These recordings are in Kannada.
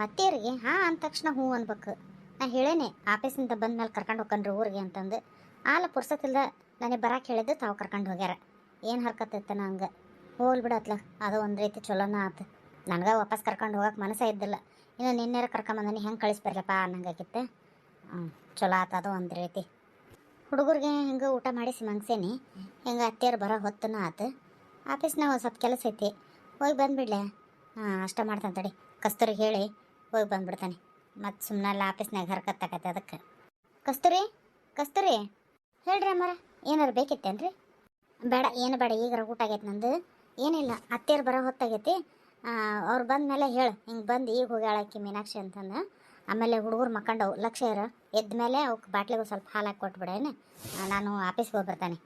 ನಮ್ಮ ಅತ್ತೆಯರಿಗೆ ಹಾಂ ಅಂದ ತಕ್ಷಣ ಹ್ಞೂ ಅನ್ಬೇಕು. ನಾ ಹೇಳೇನೆ, ಆಫೀಸಿಂದ ಬಂದ ಮೇಲೆ ಕರ್ಕೊಂಡು ಹೋಗ್ಕಂಡ್ರಿ ಊರಿಗೆ ಅಂತಂದು. ಆಲ ಪುರ್ಸತ್ತಿಲ್ದ ನನಗೆ ಬರಕ್ಕೆ ಹೇಳಿದ್ದು ತಾವು ಕರ್ಕೊಂಡು ಹೋಗ್ಯಾರ. ಏನು ಹರ್ಕತ್ತೈತೆ ಹಂಗೆ? ಹೋಗ್ಲಿ ಬಿಡತ್ಲ ಅದು ಒಂದು ರೀತಿ ಚಲೋನ ಆತು. ನನಗೆ ವಾಪಸ್ ಕರ್ಕೊಂಡು ಹೋಗಕ್ಕೆ ಮನಸ್ಸೇ ಇದ್ದಿಲ್ಲ. ಇನ್ನು ನಿನ್ನೆರ ಕರ್ಕೊಂಬಂದನಿ ಹೆಂಗೆ ಕಳಿಸ್ಬಿರ್ಲಪ್ಪ ಅನ್ನಂಗಾಗಿತ್ತು ಹ್ಞೂ ಚಲೋ ಆತು, ಅದು ಒಂದು ರೀತಿ. ಹುಡುಗರಿಗೆ ಹೆಂಗೆ ಊಟ ಮಾಡಿ ಮಂಗ್ಸೇನಿ. ಹಿಂಗೆ ಅತ್ತೆಯರು ಬರೋ ಹೊತ್ತನ ಆತು. ಆಫೀಸ್ನಾಗ ಒಂದು ಸ್ವಲ್ಪ ಕೆಲಸ ಐತಿ. ಹೋಗಿ ಬಂದುಬಿಡ್ಲೆ. ಹಾಂ, ಅಷ್ಟ ಮಾಡ್ತಾನೆ ತಡಿ. ಕಸ್ತೂರಿಗೆ ಹೇಳಿ ಹೋಗಿ ಬಂದ್ಬಿಡ್ತಾನೆ. ಮತ್ತು ಸುಮ್ಮನೆ ಆಫೀಸ್ನಾಗ ಹರ್ಕತ್ತಾಕತ್ತೆ ಅದಕ್ಕೆ. ಕಸ್ತೂರಿ ಕಸ್ತೂರಿ, ಹೇಳ್ರಿ ಅಮ್ಮಾರ ಏನಾರು ಬೇಕಿತ್ತೇನ್ರಿ? ಬೇಡ, ಏನು ಬೇಡ ಈಗ ಊಟ ಆಗೈತೆ ನಂದು. ಏನಿಲ್ಲ ಅತ್ತೆಯರು ಬರೋ ಹೊತ್ತಾಗೈತಿ. ಅವ್ರು ಬಂದ ಮೇಲೆ ಹೇಳು, ಹಿಂಗೆ ಬಂದು ಈಗ ಹೋಗ್ಯಾಳ ಆಕಿ ಮೀನಾಕ್ಷಿ ಅಂತಂದು. ಆಮೇಲೆ ಹುಡುಗರು ಮಕ್ಕಂಡವು ಲಕ್ಷ ಇರು ಎದ್ದ ಮೇಲೆ ಅವಕ್ಕೆ ಬಾಟ್ಲಿಗೆ ಸ್ವಲ್ಪ ಹಾಲು ಹಾಕಿ ಕೊಟ್ಬಿಡೇನು ನಾನು ಆಫೀಸ್ಗೆ ಹೋಗಿ ಬರ್ತಾನೆ.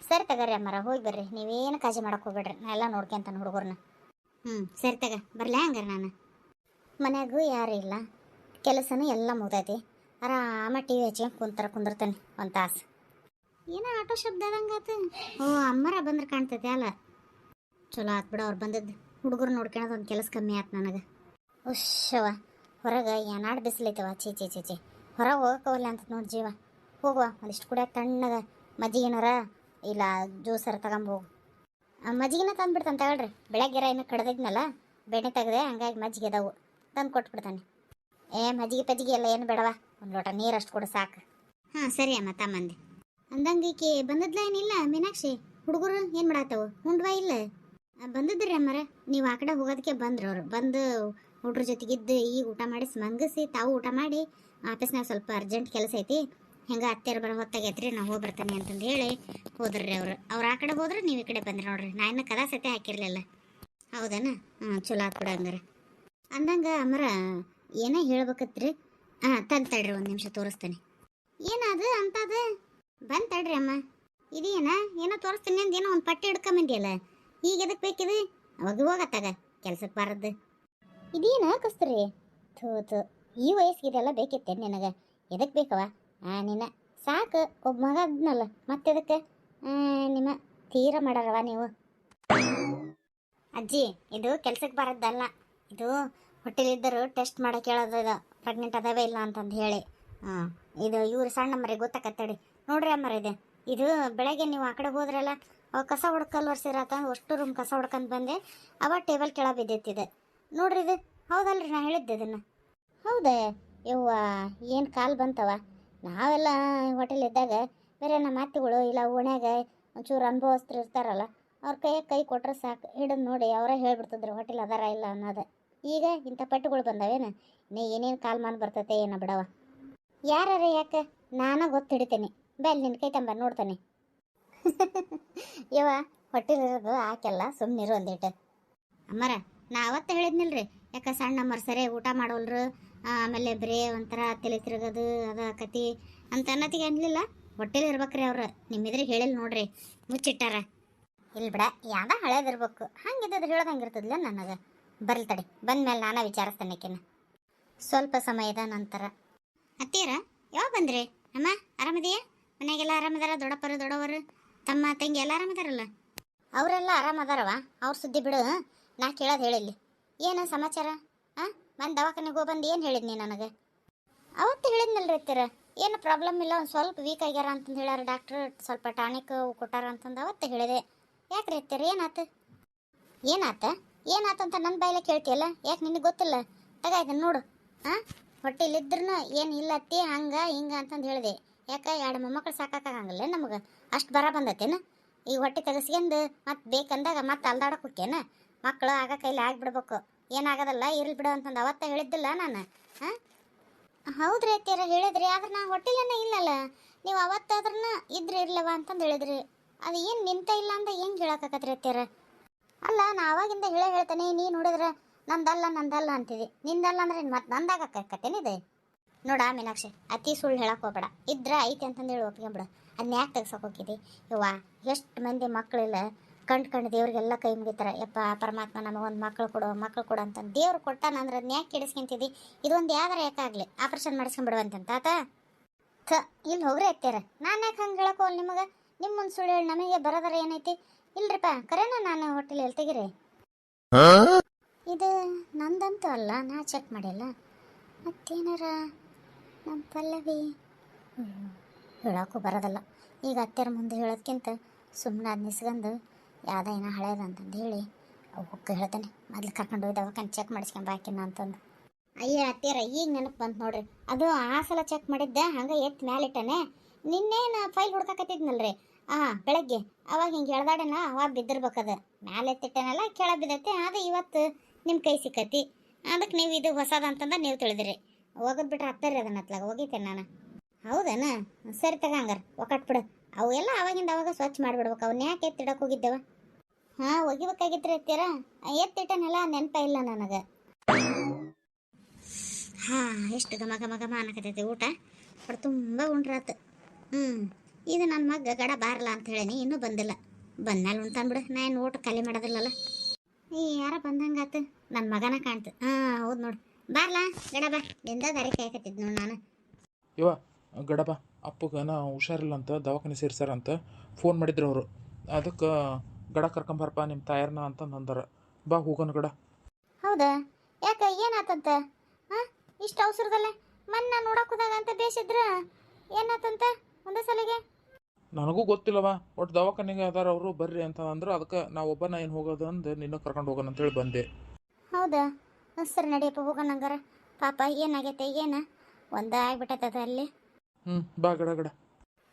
ಸರಿ ತಗರಿ ಅಮ್ಮಾರ ಹೋಗಿ ಬರ್ರಿ. ನೀವೇನು ಕಾಜಿ ಮಾಡೋಕೆ ಹೋಗ್ಬೇಡ್ರಿ. ನಾ ಎಲ್ಲ ನೋಡ್ಕೊಂತಾನೆ ಹುಡುಗರನ್ನ ಹ್ಞೂ ಸರಿ ತಗ, ಬರಲೇ ಹಂಗಾರೆ ನಾನು? ಮನ್ಯಾಗೂ ಯಾರು ಇಲ್ಲ. ಕೆಲಸನೂ ಎಲ್ಲ ಮುಗ್ದೈತಿ. ಆರಾಮ ಟಿ ವಿ ಹಚ್ಚಿ ಕುಂತರ ಕುಂದಿರ್ತಾನೆ ಒಂದು ತಾಸು. ಏನೋ ಆಟೋ ಶಬ್ದ ಆದಂಗಾತು ಓ ಅಮ್ಮರ ಬಂದ್ರೆ ಕಾಣ್ತೈತೆ ಅಲ್ಲ. ಚಲೋ ಆತ್ ಬಿಡ, ಅವ್ರು ಬಂದದ್ದು ಹುಡುಗರು ನೋಡ್ಕೊಳೋದು ಒಂದು ಕೆಲಸ ಕಮ್ಮಿ ಆಯ್ತು ನನಗೆ. ಉಶ್ಶವ ಹೊರಗೆ ಏನಾಡು ಬಿಸಿಲೈತವ ಚೀ ಚೀ ಚೀ ಚಿ ಹೊರಗೆ ಹೋಗಕ್ಕವಲ್ಲ ಅಂತ ನೋಡಿ ಜೀವ. ಹೋಗುವ, ಒಂದಿಷ್ಟು ಕುಡಿಯೋಕೆ ತಣ್ಣಗ ಮಜ್ಜಿಗೆನಾರ ಇಲ್ಲ ಜ್ಯೂಸರ ತಗೊಂಬೋಗು ಮಜ್ಜಿಗೆನ ತಂದ್ಬಿಡ್ತಾನೆ ತಗೊಳ್ರಿ ಬೆಳಗ್ಗೆರ ಏನೋ ಕಡ್ದಿದ್ನಲ್ಲ, ಬೆಣ್ಣೆ ತೆಗ್ದೆ ಹಂಗಾಗಿ ಮಜ್ಜಿಗೆ ಅದಾವು. ತಂದು ಕೊಟ್ಬಿಡ್ತಾನೆ. ಏ, ಮಜ್ಜಿಗೆ ಪಜ್ಜಿಗೆ ಎಲ್ಲ ಏನು ಬೇಡವಾ? ಒಂದು ಲೋಟ ನೀರು ಅಷ್ಟು ಕೊಡು ಸಾಕು. ಹಾಂ, ಸರಿ ಅಮ್ಮ, ತಮ್ಮಂದೆ. ಅಂದಂಗೆ ಬಂದದ್ಲ ಏನಿಲ್ಲ, ಮೀನಾಕ್ಷಿ? ಹುಡುಗರು ಏನು ಮಾಡಾತವು? ಉಂಡ್ವಾ ಇಲ್ಲ? ಬಂದದ್ರಿ ಅಮ್ಮರ. ನೀವು ಆ ಕಡೆ ಹೋಗೋದಕ್ಕೆ ಬಂದ್ರು ಅವ್ರು. ಬಂದು ಹುಡ್ರ ಜೊತೆಗಿದ್ದು ಈಗ ಊಟ ಮಾಡಿ ಮಂಗಿಸಿ, ತಾವು ಊಟ ಮಾಡಿ, ಆಫೀಸ್ನಾಗ ಸ್ವಲ್ಪ ಅರ್ಜೆಂಟ್ ಕೆಲಸ ಐತಿ. ಹೆಂಗೆ ಅತ್ತೆಯರು ಬರೋ ಹೊತ್ತಾಗೈತ್ರಿ ನಾವು ಹೋಗಿ ಅಂತಂದು ಹೇಳಿ ಹೋದ್ರಿ ಅವರು. ಅವ್ರು ಆ ಕಡೆ ಹೋದ್ರೆ ನೀವು ಈ ಕಡೆ ಬಂದ್ರಿ ನೋಡ್ರಿ. ನಾ ಇನ್ನೂ ಕದಾ ಸತೆ ಹಾಕಿರಲಿಲ್ಲ. ಹೌದನ? ಹ್ಞೂ ಚಲೋ ಆತ್ ಅಂದ್ರೆ ಅಂದಂಗೆ ಅಮರ, ಏನ ಹೇಳ್ಬೇಕತ್ರಿ? ಹಾಂ ತಂದು ತಡ್ರಿ ಒಂದು ನಿಮಿಷ ತೋರಿಸ್ತೇನೆ. ಏನದು ಅಂತದ? ಬಂದ್ ತಡ್ರಿ ಅಮ್ಮ. ಇದೇನ? ಏನೋ ತೋರಿಸ್ತೀನಿ ಅಂದ ಏನೋ ಒಂದು ಪಟ್ಟಿ ಹಿಡ್ಕೊಂಬಂದಿಯಲ್ಲ? ಈಗ ಎದಕ್ಕೆ ಬೇಕಿದು? ಅವಾಗ ಹೋಗತ್ತಾಗ ಕೆಲ್ಸಕ್ಕೆ ಬಾರದ್ದು. ಇದೇನ ಕಸ್ತರಿ? ಥೂ ಥೂ. ಈ ವಯಸ್ಸಿಗೆ ಇದೆಲ್ಲ ಬೇಕಿತ್ತೆ ನಿನಗೆ? ಎದಕ್ಕೆ ಬೇಕವ ಆ, ನಿನ್ನ. ಸಾಕು, ಒಬ್ಬ ಮಗ ಅದ್ನಲ್ಲ. ಮತ್ತೆದಕ್ಕೆ? ನಿಮ್ಮ ತೀರ ಮಾಡಾರವ ನೀವು? ಅಜ್ಜಿ, ಇದು ಕೆಲ್ಸಕ್ಕೆ ಬರೋದಲ್ಲ ಇದು ಹೊಟ್ಟೆಲಿದ್ದರು ಟೆಸ್ಟ್ ಮಾಡಕ್ಕೆ ಹೇಳೋದು ಪ್ರೆಗ್ನೆಂಟ್ ಅದಾವೆ ಇಲ್ಲ ಅಂತಂದು ಹೇಳಿ. ಹಾಂ ಇದು ಇವ್ರು ಸಣ್ಣ ಮರಿ ಗೊತ್ತಾಕತ್ತಡಿ. ನೋಡ್ರಿ ಅಮ್ಮರ ಇದೆ, ಇದು ಬೆಳಗ್ಗೆ ನೀವು ಆ ಕಡೆ ಹೋದ್ರಲ್ಲ, ಅವಾಗ ಕಸ ಹುಡ್ಕಲ್ಲಿ ವರ್ಷಿರತ್ತ ಅಷ್ಟು ರೂಮ್ ಕಸ ಹುಡ್ಕೊಂಡು ಬಂದೆ ಅವ ಟೇಬಲ್ ಕೆಳ ಬಿದ್ದಿತ್ತಿದೆ ನೋಡ್ರಿ ಇದು, ಹೌದಲ್ರಿ ನಾ ಹೇಳಿದ್ದೆ ಇದನ್ನು. ಹೌದೇ, ಯವ್ವ, ಏನು ಕಾಲು ಬಂತವ ನಾವೆಲ್ಲ ಹೋಟೆಲ್ ಇದ್ದಾಗ ಬೇರೆ ನಮ್ಮ ಅತ್ತೆಗಳು ಇಲ್ಲ ಓಣ್ಯಾಗ ಒಂಚೂರು ಅನುಭವಸ್ತ್ರ ಇರ್ತಾರಲ್ಲ, ಅವ್ರ ಕೈಯಾಗ ಕೈ ಕೊಟ್ಟರೆ ಸಾಕು. ಹಿಡಿದು ನೋಡಿ, ಅವರೇ ಹೇಳ್ಬಿಡ್ತಿದ್ರು ಹೋಟೆಲ್ ಅದಾರ ಇಲ್ಲ ಅನ್ನೋದು. ಈಗ ಇಂಥ ಪಟ್ಟುಗಳು ಬಂದಾವೇನು? ನೀ ಏನೇನು ಕಾಲ್ ಮಾಡಿ ಬರ್ತೈತೆ ಏನ ಬಿಡವ ಯಾರ ಯಾಕೆ? ನಾನು ಗೊತ್ತು ಹಿಡಿತೇನೆ ಬೆಲ್ ನಿನ್ನ ಕೈ ತಂಬ, ನೋಡ್ತಾನೆ. ಇವ ಹೊಟ್ಟಿಲಿರೋದು ಆಕೆಲ್ಲ ಸುಮ್ಮನಿರು ಒಂದಿಟ್ಟು ಅಮ್ಮರ, ನಾ ಅವತ್ತು ಹೇಳಿದ್ನಿಲ್ರಿ. ಯಾಕೆ ಸಣ್ಣ ಅಮ್ಮರ್ ಸರಿ ಊಟ ಮಾಡೋಲ್ರು, ಆಮೇಲೆ ಬರೀ ಒಂಥರ ತಲೆ ತಿರುಗೋದು, ಅದ ಕತಿ ಅಂತ ಅನ್ನತಿಗೆ ಅನ್ಲಿಲ್ಲ. ಹೊಟ್ಟೆಲಿ ಇರ್ಬೇಕ್ರಿ ಅವ್ರು. ನಿಮ್ಮಿದ್ರೆ ಹೇಳಿಲ್ಲ ನೋಡ್ರಿ. ಮುಚ್ಚಿಟ್ಟಾರ. ಇಲ್ಲಿ ಬಿಡ, ಯಾವ್ದ ಹಳೇದಿರ್ಬೇಕು. ಹಂಗಿದ್ದದು ಹೇಳ್ದಂಗಿರ್ತದ್ಲ ನನಗೆ. ಬರ್ಲಿ ತಡಿ. ಬಂದ್ಮೇಲೆ ನಾನು ವಿಚಾರಿಸ್ತೇನೆ ಕಿನ್ನ ಸ್ವಲ್ಪ ಸಮಯದ ನಂತರ. ಅತ್ತೀರ ಯಾವಾಗ ಬಂದ್ರಿ? ಅಮ್ಮ, ಆರಾಮದೆಯಾ? ಮನೆಗೆಲ್ಲ ಆರಾಮದಾರ? ದೊಡ್ಡಪ್ಪರು, ದೊಡ್ಡವರು? ತಮ್ಮ ತಂಗಿ ಎಲ್ಲ ಆರಾಮದಾರಲ್ಲ? ಅವರೆಲ್ಲ ಆರಾಮದಾರವ? ಅವ್ರ ಸುದ್ದಿ ಬಿಡು ನಾ ಕೇಳೋದು ಹೇಳಿಲ್ಲಿ. ಏನು ಸಮಾಚಾರ? ಹಾಂ ಬಂದು ದವಾಖಾನೆಗೆ ಹೋಗಿ ಬಂದು ಏನು ಹೇಳಿದ್ನಿ ನನಗೆ? ಅವತ್ತು ಹೇಳಿದ್ನಲ್ರಿ ಅತ್ತೀರ. ಏನು ಪ್ರಾಬ್ಲಮ್ ಇಲ್ಲ, ಒಂದು ಸ್ವಲ್ಪ ವೀಕ್ ಆಗ್ಯಾರ ಅಂತಂದು ಹೇಳ್ಯಾರ ಡಾಕ್ಟ್ರ್ ಸ್ವಲ್ಪ ಟಾನಿಕ್ ಕೊಟ್ಟಾರ ಅಂತಂದು ಅವತ್ತು ಹೇಳಿದೆ. ಯಾಕ್ರಿ ಅತ್ತೀರ, ಏನಾತ? ಏನಾತ? ಏನಾತಂತ ನನ್ನ ಬಾಯಿಲೆ ಕೇಳ್ತಿಯಲ್ಲ? ಯಾಕೆ ನಿನಗೆ ಗೊತ್ತಿಲ್ಲ? ತಗ ಇದನ್ನ ನೋಡು. ಹಾಂ ಹೊಟ್ಟೆಲಿದ್ರು ಏನು ಇಲ್ಲ ಅತ್ತಿ, ಹಂಗ, ಹಿಂಗ ಅಂತಂದು ಹೇಳಿದೆ. ಯಾಕೆ ಎರಡು ಮೊಮ್ಮಕ್ಳು ಸಾಕಾಗಂಗಿಲ್ಲ ನಮಗೆ? ಅಷ್ಟು ಬರ ಬಂದತೇನ ಈ ಹೊಟ್ಟೆ ತೆಗೆಸ್ಕೊಂಡು ಮತ್ತೆ ಬೇಕಂದಾಗ ಮತ್ತೆ ಅಲ್ದಾಡಕ್ಕೆ ಹೋಗ್ಯೇನ ಮಕ್ಕಳು ಆಗ ಕೈಲಿ ಆಗಿಬಿಡ್ಬೇಕು. ಏನಾಗೋದಲ್ಲ, ಇರ್ಲಿ ಬಿಡು ಅಂತಂದು ಅವತ್ತ ಹೇಳಿದ್ದಿಲ್ಲ ನಾನು. ಹಾಂ ಹೌದ್ರಿ ಅತ್ತೀರ ಹೇಳಿದ್ರಿ. ಆದ್ರೆ ನಾ ಹೊಟ್ಟೆಲೇನ ಇಲ್ಲಲ್ಲ. ನೀವು ಅವತ್ತಾದ್ರೂ ಇದ್ರಿ ಇರ್ಲವ ಅಂತಂದು ಹೇಳಿದ್ರಿ. ಅದು ಏನು ನಿಂತ ಇಲ್ಲ ಅಂತ ಹೆಂಗೆ ಹೇಳಕ್ಕಾಗತ್ರಿ ಅತ್ತೀರ ಅಲ್ಲ, ನಾ ಅವಾಗಿಂದ ಹೇಳೇ ಹೇಳ್ತಾನೆ, ನೀ ನೋಡಿದ್ರೆ ನಂದಲ್ಲ ನಂದಲ್ಲ ಅಂತಿದೆ. ನಿಂದಲ್ಲ ಅಂದ್ರೆ ಮತ್ತೆ ನಂದಾಗಕ್ಕತ್ತೇನಿದೆ ನೋಡ ಮೀನಾಕ್ಷಿ, ಅತಿ ಸುಳ್ಳು ಹೇಳಕ್ ಹೋಗ್ಬೇಡ. ಇದ್ರ ಐತಿ ಅಂತಂದು ಹೇಳಿ ಒಪ್ಕೊಂಬಿಡ. ಅದನ್ನ ಯಾಕೆ ತೆಗ್ಸಕ್ ಹೋಗಿದ್ದಿ ಯವ್ವ, ಎಷ್ಟು ಮಂದಿ ಮಕ್ಕಳಿಲ್ಲ ಕಂಡು ಕಂಡು ದೇವ್ರಿಗೆಲ್ಲ ಕೈ ಮುಗಿತಾರೆ. ಯಪ್ಪ, ಪರಮಾತ್ಮ ನಮಗೊಂದು ಮಕ್ಕಳು ಕೊಡು ಮಕ್ಕಳು ಕೊಡು ಅಂತ ದೇವ್ರು ಕೊಟ್ಟಾನ ಅಂದ್ರೆ ಅದನ್ನ ಯಾಕೆ ಕೆಡಿಸ್ಕೊಂತಿದ್ದಿ ಇದೊಂದು ಯಾವ್ದಾರ ಯಾಕಾಗಲಿ ಆಪರೇಷನ್ ಮಾಡಿಸ್ಕೊಂಬಿಡುವಂತಂತ ಆತ ಥ ಇಲ್ಲಿ ಹೋಗ್ರಿ ಎತ್ತಾರ ನಾನು ಯಾಕೆ ಹಂಗೆ ಹೇಳಕ್ ಹೋಲ್ ನಿಮಗೆ? ನಿಮ್ಮ ಸುಳ್ಳು ಹೇಳಿ ನಮಗೆ ಬರೋದಾರ ಏನೈತಿ? ಇಲ್ರಿಪ್ಪ, ಕರೆನ ನಾನು ಹೋಟೆಲ್ ಎಲ್ಲಿ ತೆಗಿರಿ. ಇದು ನಂದಂತೂ ಅಲ್ಲ, ನಾ ಚೆಕ್ ಮಾಡಿಲ್ಲ. ಮತ್ತೇನಾರ ನಮ್ಮ ಪಲ್ಲವಿ? ಹೇಳೋಕ್ಕೂ ಬರೋದಲ್ಲ. ಈಗ ಅತ್ತೆರ ಮುಂದೆ ಹೇಳೋದ್ಕಿಂತ ಸುಮ್ಮನೆ ಅದು ನಿಸ್ಕೊಂಡು ಯಾವುದೇನ ಹಳೇದು ಅಂತಂದು ಹೇಳಿ ಅವಕ್ಕೆ ಹೇಳ್ತಾನೆ. ಮೊದ್ಲು ಕರ್ಕೊಂಡು ಹೋಗಿ ದವಾಖಾನೆ ಚೆಕ್ ಮಾಡಿಸ್ಕೊಂಡು ಬಾಕಿನ ಅಂತಂದು. ಅಯ್ಯ ಅತ್ತೀರ ಈಗ ನೆನಪು ಬಂತು ನೋಡ್ರಿ. ಅದು ಆ ಸಲ ಚೆಕ್ ಮಾಡಿದ್ದೆ, ಹಂಗೆ ಎತ್ತು ಮ್ಯಾಲಿಟ್ಟನೆ. ನಿನ್ನೆ ನಾ ಫೈಲ್ ಹುಡ್ಕಾಕತ್ತಿದ್ನಲ್ರಿ. ಹಾಂ ಬೆಳಗ್ಗೆ. ಅವಾಗ ಹಿಂಗೆ ಎಳ್ದಾಡನ ಅವಾಗ ಬಿದ್ದಿರ್ಬೇಕದ. ಮ್ಯಾಲೆ ಎತ್ತಿಟ್ಟನಲ್ಲ ಕೆಳ ಬಿದ್ದೈತೆ ಅದು ಇವತ್ತು ನಿಮ್ಮ ಕೈ ಸಿಕ್ಕತಿ. ಅದಕ್ಕೆ ನೀವು ಇದು ಹೊಸದ ಅಂತಂದ ನೀವು ತಿಳಿದಿರಿ. ಹೋಗೋದು ಬಿಟ್ರೆ ಹತ್ತರಿ ಅದನ್ನ ಹತ್ಲಾಗ ಹೋಗಿದ್ದೆ ನಾನು. ಹೌದೇನ? ಸರಿ ತಗ ಹಂಗಾರ. ಒಕ್ಕಟ್ಬಿಡು ಅವು ಎಲ್ಲ ಅವಾಗಿಂದ ಅವಾಗ ಸ್ವಚ್ಛ ಮಾಡಿಬಿಡ್ಬೇಕು. ಅವನ್ನ ಯಾಕೆ ಎತ್ತಿಡಕ್ಕೆ ಹೋಗಿದ್ದೇವ? ಹಾಂ, ಒಗಿಬೇಕಾಗಿತ್ರಿ ಎತ್ತೀರ ಎತ್ತಿಟ್ಟನೆಲ್ಲ, ನೆನಪ ಇಲ್ಲ ನನಗೆ. ಹಾಂ, ಎಷ್ಟು ಘಮ ಘಮ ಘಮ ಅನ್ನಕತ್ತೈತಿ ಊಟ. ಬಟ್ ತುಂಬ ಉಂಡ್ರಾತು. ಹ್ಞೂ ಇದು ನನ್ನ ಮಗ ಗಡ ಬಾರಲ್ಲ ಅಂತ ಹೇಳೀನಿ ಇನ್ನೂ ಬಂದಿಲ್ಲ. ಬಂದ್ಮೇಲೆ ಉಂತಾನ್ಬಿಡು ನಾ ಏನು ಊಟ ಖಾಲಿ ಮಾಡೋದಿಲ್ಲಲ್ಲ. ಈ ಯಾರ ಬಂದಂಗಾತು. ನನ್ನ ಮಗನ ಕಾಣ್ತು. ಹಾಂ ಹೌದು ನೋಡು. ಬಾರ್ಲಾ? ಗಡ ಬಾ. ನಿಂದ ದಾರಿ ಕಾಯಕತ್ತಿದ್ ನೋಡು ನಾನು. ಇವ ಗಡಪ ಅಪ್ಪಗನ ಹುಷಾರಿಲ್ಲ ಅಂತ ದವಾಖಾನೆ ಸೇರ್ಸಾರಂತ ಫೋನ್ ಮಾಡಿದ್ರು ಅವರು. ಅದಕ್ಕೆ ಗಡ ಕರ್ಕೊಂಬರಪ್ಪ ನಿಮ್ಮ ತಾಯರ್ನ ಅಂತ ನಂದರ. ಬಾ ಹೋಗೋಣ ಗಡ. ಹೌದಾ? ಯಾಕ ಏನಾತಂತ? ಹಾಂ ಇಷ್ಟು ಅವಸರದಲ್ಲೇ ಮೊನ್ನೆ ನೋಡಕ್ಕೆ ಹೋದಾಗ ಅಂತ ಬೇಸಿದ್ರ ಏನಾತಂತ? ಒಂದೇ ಸಲಿಗೆ? ನನಗೂ ಗೊತ್ತಿಲ್ಲವ ಒಟ್ಟು ದವಾಖಾನೆಗೆ ಅದಾರ ಅವರು ಬರ್ರಿ ಅಂತ ಅಂದ್ರೆ ಅದಕ್ಕೆ ನಾವು ಒಬ್ಬನ ಏನು ಹೋಗೋದು ಅಂದು ನಿನ್ನ ಕರ್ಕೊಂಡು ಹೋಗೋಣ ಅಂತೇಳಿ ಬಂದೆ. ಹೌದಾ? ಸರಿ ನಡಿಯಪ್ಪ ಹೋಗೋಣ ಹಂಗಾರ. ಪಾಪ ಏನಾಗೈತೆ ಏನ? ಒಂದ ಆಗ್ಬಿಟ್ಟದ ಅಲ್ಲಿ. ಹ್ಞೂ ಬಾ ಗಡ ಗಡ.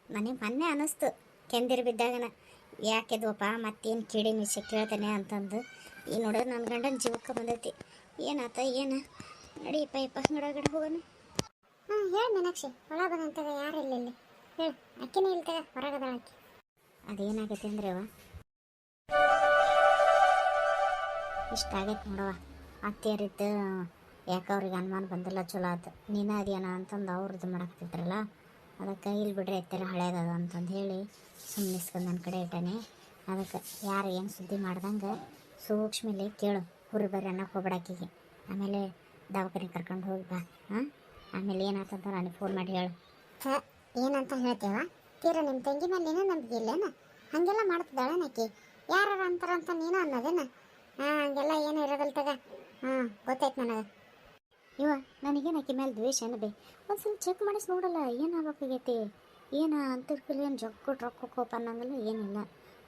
ನನಗೆ ಮೊನ್ನೆ ಅನ್ನಿಸ್ತು ಕೆಂದಿರು ಬಿದ್ದಾಗನ. ಯಾಕೆದ್ವಪ್ಪ ಮತ್ತೇನು ಕೇಳಿ ಮಿಸಿ ಕೇಳ್ತಾನೆ ಅಂತಂದು. ಈ ನೋಡಿದ್ರೆ ನನ್ನ ಗಂಡನ ಜೀವಕ್ಕೆ ಬಂದೈತಿ. ಏನಾತ ಏನ? ನಡಿಯಪ್ಪ ಯಪ್ಪ ಗಡ ಗಡ ಹೋಗೋಣ. ಹಾಂ ಹೇಳಿ ಮೀನಾಕ್ಷಿ ಒಳಗೆ ಬಂದಂತದ ಯಾರು ಇಲ್ಲ ಅಕ್ಕಿನೇ ಇಲ್ಲ ತಗ ಹೊರಗದ ಅಕ್ಕಿ. ಅದೇನಾಗೈತೆ ಅಂದ್ರೆ ಅವ ಇಷ್ಟ ಆಗೈತೆ ನೋಡವ ಅತ್ತೆಯರಿದ್ದು, ಯಾಕೆ ಅವ್ರಿಗೆ ಅನುಮಾನ ಬಂದಿಲ್ಲ, ಚಲೋ ಆಯ್ತು ನೀನ ಅದೇನ ಅಂತಂದು ಅವ್ರು ಇದು ಮಾಡಾಕ್ತಿದ್ರಲ್ಲ ಅದಕ್ಕೆ ಇಲ್ಲಿ ಬಿಡ್ರಿ ಎತ್ತರ ಹಳೇದದ ಅಂತಂದು ಹೇಳಿ ಸುಮ್ಮನಿಸ್ಕೊಂಡು ನನ್ನ ಕಡೆ ಇಟ್ಟಾನೆ. ಅದಕ್ಕೆ ಯಾರು ಏನು ಸುದ್ದಿ ಮಾಡ್ದಂಗೆ ಸೂಕ್ಷ್ಮಲಿ ಕೇಳು, ಹುರಿ ಬರ್ರಿ ಅನ್ನಕ್ಕೆ ಹೋಗ್ಬಿಡಾಕಿಗೆ. ಆಮೇಲೆ ದವಾಖಾನೆ ಕರ್ಕೊಂಡು ಹೋಗಿ ಬಾ, ಹಾಂ? ಆಮೇಲೆ ಏನಾತಂತ ನನಗೆ ಫೋನ್ ಮಾಡಿ ಹೇಳು. ಏನಂತ ಹೇಳ್ತೇವ? ತೀರ ನಿಮ್ಮ ತಂಗಿ ಮೇಲೆ ನೀನು ಇಲ್ಲೇನ ಹಾಗೆಲ್ಲ ಮಾಡ್ತಿದ್ದಾಳೆ ನಾಕಿ ಯಾರು ಅಂತಾರಂತ ನೀನು ಅನ್ನೋದೇನ? ಹಾಂ ಹಂಗೆಲ್ಲ ಏನು ಇರೋದಲ್ಲ ತಗ. ಹಾಂ ಗೊತ್ತಾಯ್ತು ನನಗೆ. ಇವ ನನಗೇನು ಆಕೆ ಮೇಲೆ ದ್ವೇಷ ಬೇ ಒಂದು ಸ್ವಲ್ಪ ಚೆಕ್ ಮಾಡಿಸಿ ನೋಡಲ್ಲ ಏನಾಗಬೇಕಾಗೈತಿ ಏನು ಅಂತರ್ಕಲ್ಲಿ ಏನು ಜಗ್ಗು ರೊಕ್ಕ ಕೋಪ ಅನ್ನಂಗಿಲ್ಲ ಏನಿಲ್ಲ.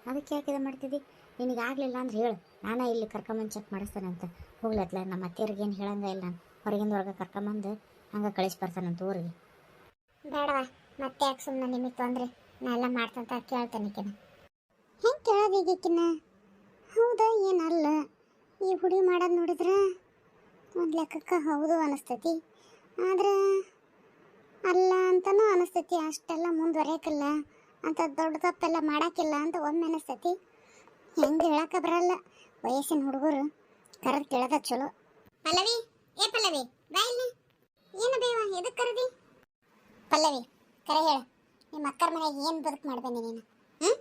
ಅದಕ್ಕೆ ಯಾಕೆ ಇದು ಮಾಡ್ತಿದ್ದಿ ನಿನಗೆ ಆಗಲಿಲ್ಲ ಅಂದ್ರೆ ಹೇಳು. ನಾನೇ ಇಲ್ಲಿ ಕರ್ಕೊಂಬಂದು ಚೆಕ್ ಮಾಡಿಸ್ತಾನೆ ಅಂತ. ಹೋಗ್ಲತ್ಲ ನಮ್ಮ ಅತ್ತೆಯವ್ರಿಗೆ ಏನು ಹೇಳಂಗ ಇಲ್ಲ. ನಾನು ಹೊರಗಿಂದ ಹೊರಗೆ ಕರ್ಕೊಂಬಂದು ಹಂಗೆ ಕಳಿಸಿ ಬರ್ತಾನಂತ ಊರಿಗೆ. ಬೇಡವಾ. ಮತ್ತೆ ಯಾಕೆ ಸುಮ್ಮನೆ ನಿಮಗೆ ತೊಂದರೆ? ನಾ ಎಲ್ಲ ಮಾಡ್ತಂತ ಕೇಳ್ತಾನೆ ಕಿನ ಹೆಂಗೆ ಕೇಳೋದು ಈಗಿಕ್ಕಿನ ಹೌದಾ, ಏನಲ್ಲ. ಈ ಹುಡುಗಿ ಮಾಡೋದು ನೋಡಿದ್ರೆ ಒಂದು ಲೆಕ್ಕಕ್ಕೆ ಹೌದು ಅನಿಸ್ತೈತಿ. ಆದ್ರೆ ಅಲ್ಲ ಅಂತನೂ ಅನಿಸ್ತೈತಿ. ಅಷ್ಟೆಲ್ಲ ಮುಂದುವರಿಯಕ್ಕಿಲ್ಲ ಅಂತ ದೊಡ್ಡ ತಪ್ಪೆಲ್ಲ ಮಾಡೋಕ್ಕಿಲ್ಲ ಅಂತ ಒಮ್ಮೆ ಅನಿಸ್ತೈತಿ. ಹೆಂಗೆ ಹೇಳಕ್ಕೆ ಬರಲ್ಲ. ವಯಸ್ಸಿನ ಹುಡುಗರು ಕರೆದು ಕೇಳೋದ ಚಲೋ. ಪಲ್ಲವಿ, ಏ ಪಲ್ಲವಿ, ಬಾ ಇಲ್ಲಿ. ಏನು ಬೇವ ಎದಕ್ಕೆ ಕರೆದಿ? ಪಲ್ಲವಿ. ಕರೆ ಹೇಳು. ನಿಮ್ಮ ಅಕ್ಕರ ಮನೆಗೆ ಏನು ಬದುಕು ಮಾಡ್ಬಂದಿ ನೀನು? ಹ್ಞೂ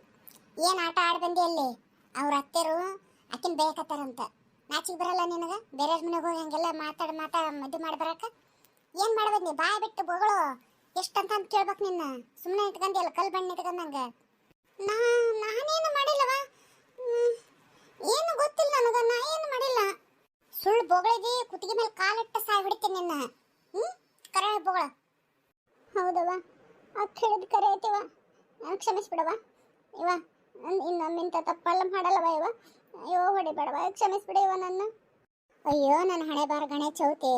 ಏನು ಆಟ ಆಡ್ಬಂದಿ ಅಲ್ಲಿ? ಅವ್ರ ಅತ್ತೆರು ಅಕ್ಕಿನ ಬೇಯಕತ್ತಾರಂತ ನಾಚಿಗೆ ಬರಲ್ಲ ನಿನಗೆ? ಬೇರೆ ಮನೆಗೆ ಹೋಗಿ ಹಂಗೆಲ್ಲ ಮಾತಾಡಿ ಮಾತಾ ಮದುವೆ ಮಾಡಿ ಬರಕ? ಏನು ಮಾಡ್ಬಂದಿ ಬಾಯ್ ಬಿಟ್ಟು ಬೊಗಳು. ಎಷ್ಟಂತ ಅಂತ ಕೇಳ್ಬೇಕು ನಿನ್ನ. ಸುಮ್ಮನೆ ಇಟ್ಕೊಂಡಿಯಲ್ಲ ಕಲ್ ಬಣ್ಣ ಇಟ್ಕೊಂಡಂಗೆ ನಾ, ನಾನೇನು ಮಾಡಿಲ್ಲವ? ಏನು ಗೊತ್ತಿಲ್ಲ ನನಗೆ, ನಾ ಏನು ಮಾಡಿಲ್ಲ. ಸುಳ್ಳು ಬೊಗಳಿದಿ, ಕುತ್ತಿಗೆ ಮೇಲೆ ಕಾಲಿಟ್ಟು ಸಾಯ್ಬಿಡ್ತೀನಿ ನಿನ್ನ. ಹ್ಞೂ ಕರೆ ಬೊಗಳ. ಹೌದವ ಅಕ್ಕ ಹೇಳಿದ್ ಕರೆ ನಾನು ಕ್ಷಮಿಸ್ಬಿಡವ ಇವ ಇನ್ನೊಮ್ಮಿಂತ ತಪ್ಪಲ್ಲ ಮಾಡಲ್ಲವ ಇವ. ಅಯ್ಯೋ, ಹೊಡಿಬೇಡವ. ಕ್ಷಮಿಸ್ಬಿಡ ಇವ ನನ್ನ. ಅಯ್ಯೋ, ನನ್ನ ಹಣೆ ಬಾರ ಗಣೆ ಚೌತಿ.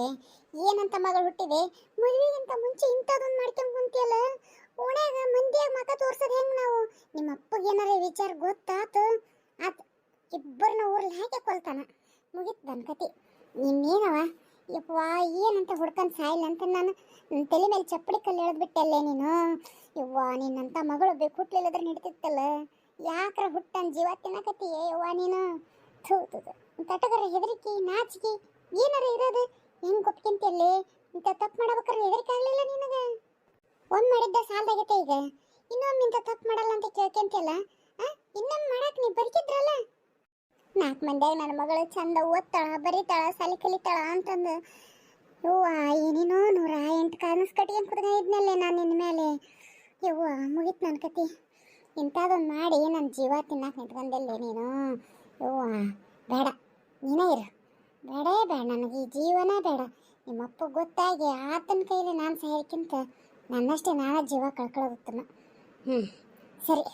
ಏನಂತ ಮಗಳು ಹುಟ್ಟಿದೆ? ಮದುವೆಗಿಂತ ಮುಂಚೆ ಇಂಥದೊಂದು ಮಾಡ್ಕೊಂಡು ಕುಂತಿಯಲ್ಲ? ಓಣ್ಯಾಗ ಮಂದಿಯಾಗ ಮಕ ತೋರ್ಸೋದು ಹೆಂಗ್ ನಾವು? ನಿಮ್ಮ ಅಪ್ಪಗೆ ಏನಾರ ವಿಚಾರ ಗೊತ್ತಾತು? ಆತ ಇಬ್ಬರನ್ನ ಊರ್ಲಿ ಹಾಕಿ ಕೊಲ್ತಾನ ಮುಗಿತ್ ನನ್ನ ಕತಿ ಇನ್ನೇನವ? ಯಪ್ಪ, ಏನಂತ ಹುಡ್ಕೊಂಡು ಸಾಯಿಲ್ಲ ಅಂತ ನಾನು ತಲೆ ಮೇಲೆ ಚಪ್ಪಡಿ ಕಲ್ಲು ಎಳೆದ್ಬಿಟ್ಟಲ್ಲೇ ನೀನು? ಯವ್ವಾ, ನಿನ್ನಂತ ಮಗಳು ಬೇಕು ಹುಟ್ಲಿಲ್ಲದ್ರೆ ನಡೀತಿತ್ತಲ್ಲ. ಯಾಕ್ರ ಹುಟ್ಟನ್ ಜೀವ ತಿನ್ನಕತ್ತೀಯೇ ಯವ್ವಾ ನೀನು? ಥೂ ಥೂ. ತಟಗರ ಹೆದರಿಕೆ, ನಾಚಿಕೆ, ಏನಾರ ಇರೋದು? ಹೆಂಗೆ ಗೊಪ್ಕಿಂತಲ್ಲಿ ಇಂಥ ತಪ್ಪು ಮಾಡ್ಬೇಕಾದ್ರೆ ಹೆದರಿಕೆ ಆಗಲಿಲ್ಲ ನಿನಗೆ? ಒಂದು ಮಾಡಿದ್ದ ಸಾಲ್ದಾಗೈತೆ ಈಗ. ಇನ್ನೊಮ್ಮೆ ಇಂಥ ತಪ್ಪು ಮಾಡಲ್ಲ ಅಂತ ಕೇಳ್ಕೊಂತಿಯಲ್ಲ ಇನ್ನೊಮ್ಮೆ ಮಾಡಕ್ಕೆ ನೀ ಬರ್ಕಿದ್ರಲ್ಲ ನಾಲ್ಕು ಮಂದಿ ನನ್ನ ಮಗಳು ಚಂದ ಓದ್ತಾಳ, ಬರೀತಾಳ, ಸಾಲಿ ಕಲಿತಾಳ ಅಂತಂದು. ಯವ್ವ, ಏನೇನೋ ನೂರ ಎಂಟು ಕಾನಸ್ ಕಟ್ಕೊಂಡು ಇದ್ನಲ್ಲೇ ನಾನು ನಿನ್ನ ಮೇಲೆ ಯವ್ವ, ಮುಗೀತು ನನ್ನ ಕತಿ. ಇಂಥದ್ದೊಂದು ಮಾಡಿ ನನ್ನ ಜೀವ ತಿನ್ನಕ್ಕೆ ನಿಂತ್ಕೊಂಡಲ್ಲೇ ನೀನು. ಯವ್ವ, ಬೇಡ, ನೀನೇ ಇರು. ಬೇಡೇ ಬೇಡ, ನನಗೆ ಈ ಜೀವನ ಬೇಡ. ನಿಮ್ಮಪ್ಪ ಗೊತ್ತಾಗಿ ಆತನ ಕೈಲಿ ನಾನು ಸಹಕ್ಕಿಂತ ನನ್ನಷ್ಟೇ ನಾನು ಜೀವ ಕಳ್ಕೊಳ್ಳೋಗುತ್ತನ ಹ್ಞೂ ಸರಿ,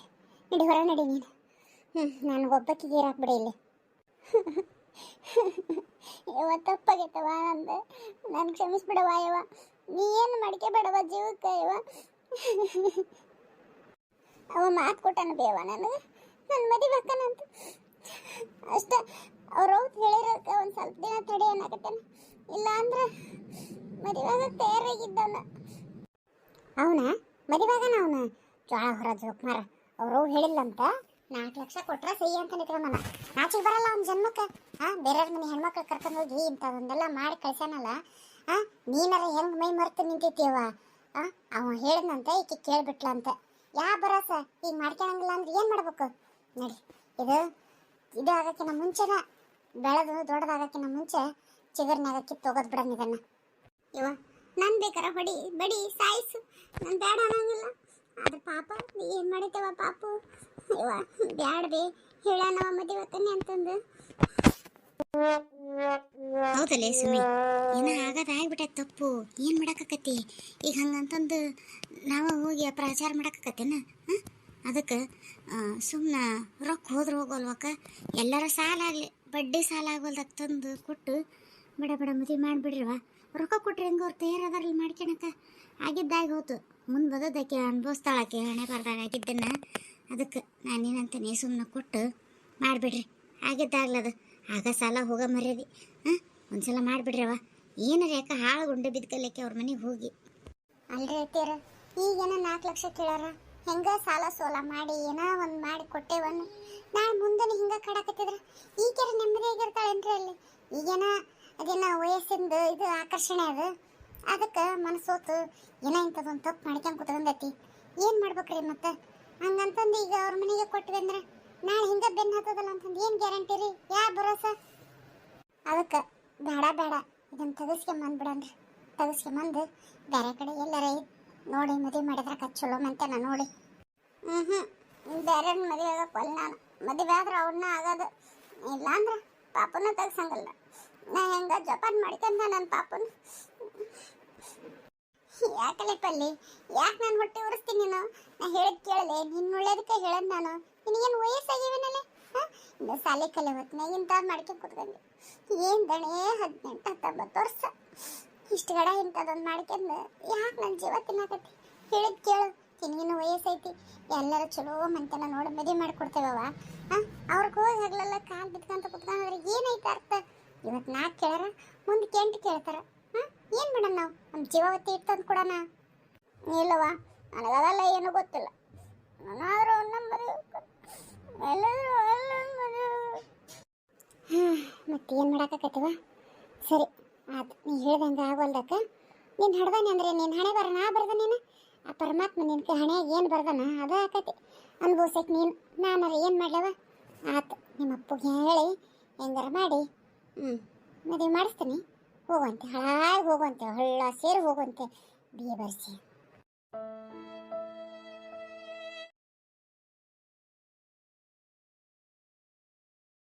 ನಡಿ ಹೊರ ನಡಿ ನೀನು. ಹ್ಞೂ ನನಗೊಬ್ಬಕ್ಕಿಗೆ ಇರಾಕ್ಬಿಡಿ ಇಲ್ಲಿ. ಯವ್ವ ತಪ್ಪಾಗೈತವ ನಂದು ನಾನು ಕ್ಷಮಿಸ್ಬಿಡವ ಯವ್ವ. ನೀ ಏನು ಮಡಿಕೆ ಬೇಡವ ಜೀವಕ್ಕೆ ಯವ್ವ? ಅವ ಮಾತು ಕೊಟ್ಟನ ಬೇವ ನನಗೆ. ನನ್ನ ಮದುವೆ ಹಾಕನಂತ ಅಷ್ಟ, ಅವ್ರು ಹೇಳಿರೋಕೆ ಒಂದು ಸ್ವಲ್ಪ ದಿನ ತಡಿ ಏನಾಗತ್ತೇನೆ ಇಲ್ಲ ಅಂದ್ರೆ ಮದುವೆ ಆಗಕ್ಕೆ ತಯಾರಾಗಿದ್ದವನ. ಅವನ? ಮದುವೆಗನ ಅವನ? ಜೋಳ ಹೊರ ಜೋಕ್ಮಾರ ಅವರು ಹೇಳಿಲ್ಲಂತ ನಾಲ್ಕು ಲಕ್ಷ ಕೊಟ್ರ ಸಹಿ ಅಂತ ನಿಂತ್ಕೊಂಡನ ನಾಚಿಗೆ ಬರಲ್ಲ ಅವ್ನ ಜನ್ಮಕ್ಕೆ. ಹಾ ಬೇರೆಯವ್ರ ಮನೆ ಹೆಣ್ಮಕ್ಳು ಕರ್ಕೊಂಡು ಹೋಗಿ ಇಂಥದೊಂದೆಲ್ಲ ಮಾಡಿ ಕಳ್ಸ್ಯಾನಲ್ಲ. ಹಾ ನೀನಾರ ಹೆಂಗ್ ಮೈ ಮರ್ತು ನಿಂತಿದ್ದೀವ ಆ, ಅವ ಹೇಳಿದ್ನಂತ, ಈಕೆ ಕೇಳ್ಬಿಟ್ಲಂತ ಯಾ ಬರಸ ಈಗ ಮಾಡ್ಕೊಳಂಗಿಲ್ಲ ಅಂದ್ರೆ ಏನು ಮಾಡ್ಬೇಕು? ನೋಡಿ, ಇದು ಇದು ಆಗಕ್ಕಿಂತ ಮುಂಚೆನ, ಬೆಳೆದು ದೊಡ್ಡದಾಗಕ್ಕಿಂತ ಮುಂಚೆ ಚಿಗುರ್ನಾಗ ಕಿತ್ತು ಹೋಗೋದು ಬಿಡಮ್ ಇದನ್ನ. ಇವ, ನನ್ ಬೇಕಾರ ಹೊಡಿ, ಬಡಿ, ಸಾಯಿಸು. ನಾನು ಬೇಡ ಅನ್ನಂಗಿಲ್ಲ. ಆದ್ರೆ ಪಾಪ ಏನ್ ಮಾಡಿದ್ದೇವ ಪಾಪು? ಬ್ಯಾಡ ಬೇ ಹೇಳನವ ಮದುವೆ ಅಂತಂದು. ಹೌದಲ್ಲೇ ಸುಮಿ ಏನ ಆಗದ ತಪ್ಪು. ಏನು ಮಾಡಾಕತ್ತಿ ಈಗ ಹಂಗಂತಂದು ನಾವು ಹೋಗಿ ಪ್ರಚಾರ ಮಾಡಾಕತ್ತೇನ ಅದಕ್ಕೆ ಸುಮ್ಮನೆ ರೊಕ್ಕ ಹೋದ್ರೆ ಹೋಗೋಲ್ವಕ್ಕ? ಎಲ್ಲರ ಸಾಲ ಆಗಲಿ, ಬಡ್ಡಿ ಸಾಲ ಆಗೋಲ್ದಾಗ ತಂದು ಕೊಟ್ಟು ಬಡ ಬಡ ಮದುವೆ ಮಾಡಿಬಿಡ್ರಿವ? ರೊಕ್ಕ ಕೊಟ್ರಿ ಹೆಂಗೆ ಅವ್ರು ತಯಾರದಾರಲ್ಲಿ ಮಾಡ್ಕೊಳಕ ಆಗಿದ್ದಾಗಿ ಹೋತು. ಮುಂದೆ ಬದೋದಕ್ಕೆ ಅನುಭವಿಸ್ತಾಳಕ್ಕೆ, ಹಣೆ ಬರ್ದಾಗ ಆಗಿದ್ದನ್ನ ಅದಕ್ಕೆ ನಾನೇನಂತೀನಿ ಸುಮ್ಮನೆ ಕೊಟ್ಟು ಮಾಡಿಬಿಡ್ರಿ. ಆಗಿದ್ದಾಗ್ಲದು ಆಗ ಸಾಲ ಹೋಗ ಮರ್ಯಾದಿ. ಹಾಂ? ಒಂದ್ಸಲ ಮಾಡಿಬಿಡ್ರವ ಏನಾರ ಯಾಕೆ ಹಾಳು ಗುಂಡೆ ಬಿದ್ಕಲಿಕ್ಕೆ ಅವ್ರ ಮನೆಗೆ ಹೋಗಿ. ಅಲ್ರಿ ಅತ್ತೀರ ಈಗೇನ ನಾಲ್ಕು ಲಕ್ಷ ಕೇಳಾರ? ಹೆಂಗ ಸಾಲ ಸೋಲ ಮಾಡಿ, ಏನೋ ಒಂದು ಮಾಡಿ ಕೊಟ್ಟೇವನ್ನು ನಾಳೆ ಮುಂದೆ ಹಿಂಗ ಕಡಕತ್ತಿದ್ರ? ಈಗೆರ ನೆಮ್ಮದಿಯಾಗಿರ್ತಾಳೇನ್ರಿ ಅಲ್ಲಿ? ಈಗೇನ ಅದೇನ ವಯಸ್ಸಿಂದ ಇದು ಆಕರ್ಷಣೆ ಅದು. ಅದಕ್ಕೆ ಮನಸ್ಸೋತು, ಏನೋ ಇಂಥದ್ದೊಂದು ತಪ್ಪು ಮಾಡ್ಕೊಂಡು ಕುತ್ಕೊಂಡೈತಿ? ಏನು ಮಾಡ್ಬೇಕ್ರಿ ಮತ್ತೆ? ಹಂಗಂತಂದು ಈಗ ಅವ್ರ ಮನೆಗೆ ಕೊಟ್ವಿ ಅಂದ್ರೆ ನಾಳೆ ಹಿಂಗೆ ಬೆನ್ನು ಹತ್ತದಲ್ಲ ಅಂತಂದು ಏನು ಗ್ಯಾರಂಟಿ ರೀ? ಯಾ ಭರೋಸ? ಅದಕ್ಕೆ ಬೇಡ ಬೇಡ. ಇದನ್ನ ತೆಗಿಸ್ಕೊಂಬಂದ್ಬಿಡನ್ರಿ ತೆಗೆಸ್ಕೊಂಬಂದು ಬೇರೆ ಕಡೆ ಎಲ್ಲರ ನೋಡಿ ಮದುವೆ ಮಾಡಿದ್ರೆ ಚಲೋ ಮಂತೆನ ನೋಡಿ. ಹ್ಞೂ ಹ್ಞೂ ಬೇರೆ ಮದುವೆ ಆಗಕ್ಕೆ ನಾನು. ಮದುವೆ ಆದ್ರೆ ಅವನ್ನ ಆಗೋದು. ಇಲ್ಲ ಅಂದ್ರೆ ಪಾಪನ ತೆಗ್ಸಂಗಲ್ಲ. ನಾ ಹೆಂಗ ಜಪಾನ್ ಮಾಡ್ಕೊಂಡ ನನ್ನ ಪಾಪನ. ಯಾಕಲೆ ಪಲ್ಲಿ ಯಾಕೆ ನಾನು ಹೊಟ್ಟೆ ಉರಿಸ್ತೀನಿ ನೀನು? ನಾ ಹೇಳಿದ್ ಕೇಳಲೆ ನಿನ್ನ ಒಳ್ಳೇದಕ್ಕೆ ಹೇಳದ್ ನಾನು. ನಿನಗೇನು ವಯಸ್ಸಾಗಿವೇನಲೆ ಇನ್ನು ಸಾಲೆ ಕಲೆ ಹೊತ್ತಿನಾಗ ಇಂಥ ಮಾಡ್ಕೊಂಡು ಕುತ್ಕೊಂಡೆ. ಏನು ದಣೆ ಹದಿನೆಂಟು ಹತ್ತೊಂಬತ್ತು ವರ್ಷ? ಇಷ್ಟು ಗಡ ಇಂಥದೊಂದು ಮಾಡ್ಕೊಂಡು ಯಾಕೆ ನನ್ನ ಜೀವ ತಿನ್ನಕತ್ತಿ? ಹೇಳಿದ್ ಕೇಳು. ನಿನಗಿನ್ನು ವಯಸ್ಸೈತಿ. ಎಲ್ಲರೂ ಚಲೋ ಮಂತನ ನೋಡಿ ಮದುವೆ ಮಾಡಿಕೊಡ್ತೇವವ ಹಾಂ? ಅವ್ರಿಗೆ ಹೋಗಿ ಹಗಲೆಲ್ಲ ಕಾಲು ಬಿಟ್ಕೊಂತ ಕುತ್ಕೊಂಡ್ರೆ ಏನೈತೆ ಅರ್ಥ? ಇವತ್ತು ನಾಲ್ಕು ಕೇಳಾರ ಮುಂದೆ ಕೆಂಟು ಕೇಳ್ತಾರ. ಏನು ಮಾಡೋಣ ನಾವು? ನಮ್ಮ ಜೀವಾವತಿ ಇಟ್ಟಂದು ಕೊಡೋಣ ಇಲ್ಲವಾ ನನಗದಲ್ಲ ಏನೂ ಗೊತ್ತಿಲ್ಲ. ನಾನಾದ್ರೂ ನಂಬರ್ ಎಲ್ಲರೂ ಹಾಂ ಮತ್ತೆ ಏನು ಮಾಡಾಕತ್ತೀವ ಸರಿ, ಆತು, ನೀ ಹೇಳ್ದಂಗೆ ಆಗೋಲ್ದಕ್ಕ. ನೀನು ಹಡ್ದಾನೆ ಅಂದ್ರೆ ನೀನು ಹಣೆ ಬರ ನಾ ಬರ್ದ ನೀನು? ಆ ಪರಮಾತ್ಮ ನಿನಗೆ ಹಣೆಗೆ ಏನು ಬರ್ದಾನ? ಅದ ಆಕತಿ. ಅನ್ಭವಿಸಕ್ಕೆ ನೀನು. ನಾನಾರ ಏನು ಮಾಡ್ಲವ? ಆತ ನಿಮ್ಮ ಅಪ್ಪಗೆ ಹೇಳಿ, ಹೆಂಗಾರ ಮಾಡಿ. ಹ್ಞೂ ಮದುವೆ ಮಾಡಿಸ್ತೀನಿ. ಹೋಗುವಂತೆ ಹಾಳಾಗಿ ಹೋಗುವಂತೆ ಹಳ್ಳ ಸೇರಿ ಹೋಗುವಂತೆ ಬಿ ಬರ್ಸಿ.